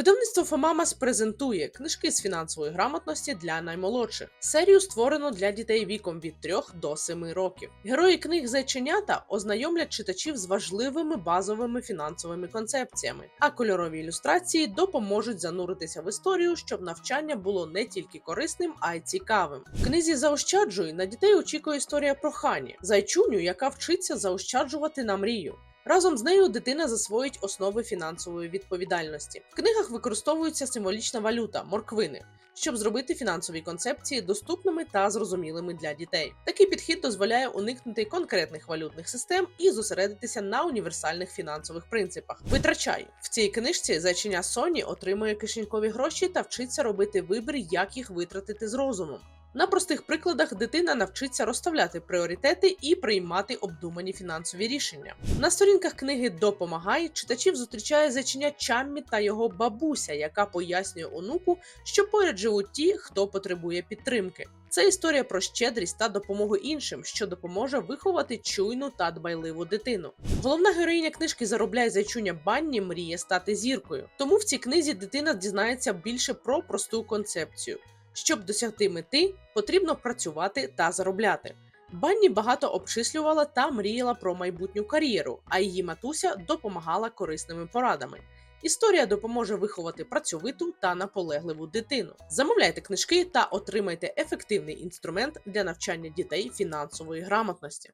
Видавництво Фомамас презентує книжки з фінансової грамотності для наймолодших. Серію створено для дітей віком від 3 до 7 років. Герої книг зайченята ознайомлять читачів з важливими базовими фінансовими концепціями, а кольорові ілюстрації допоможуть зануритися в історію, щоб навчання було не тільки корисним, а й цікавим. В книзі заощаджуй на дітей очікує історія про Хані, зайчуню, яка вчиться заощаджувати на мрію. Разом з нею дитина засвоїть основи фінансової відповідальності. В книгах використовується символічна валюта морквини, щоб зробити фінансові концепції доступними та зрозумілими для дітей. Такий підхід дозволяє уникнути конкретних валютних систем і зосередитися на універсальних фінансових принципах. Витрачай в цій книжці зайчиня Соні отримує кишенькові гроші та вчиться робити вибір, як їх витратити з розумом. На простих прикладах дитина навчиться розставляти пріоритети і приймати обдумані фінансові рішення. На сторінках книги Допомагай читачів зустрічає зайчиня Чаммі та його бабуся, яка пояснює онуку, що поряд живуть ті, хто потребує підтримки. Це історія про щедрість та допомогу іншим, що допоможе виховати чуйну та дбайливу дитину. Головна героїня книжки заробляє зайчуня Банні мріє стати зіркою. Тому в цій книзі дитина дізнається більше про просту концепцію. Щоб досягти мети, потрібно працювати та заробляти. Банні багато обчислювала та мріяла про майбутню кар'єру, а її матуся допомагала корисними порадами. Історія допоможе виховати працьовиту та наполегливу дитину. Замовляйте книжки та отримайте ефективний інструмент для навчання дітей фінансової грамотності.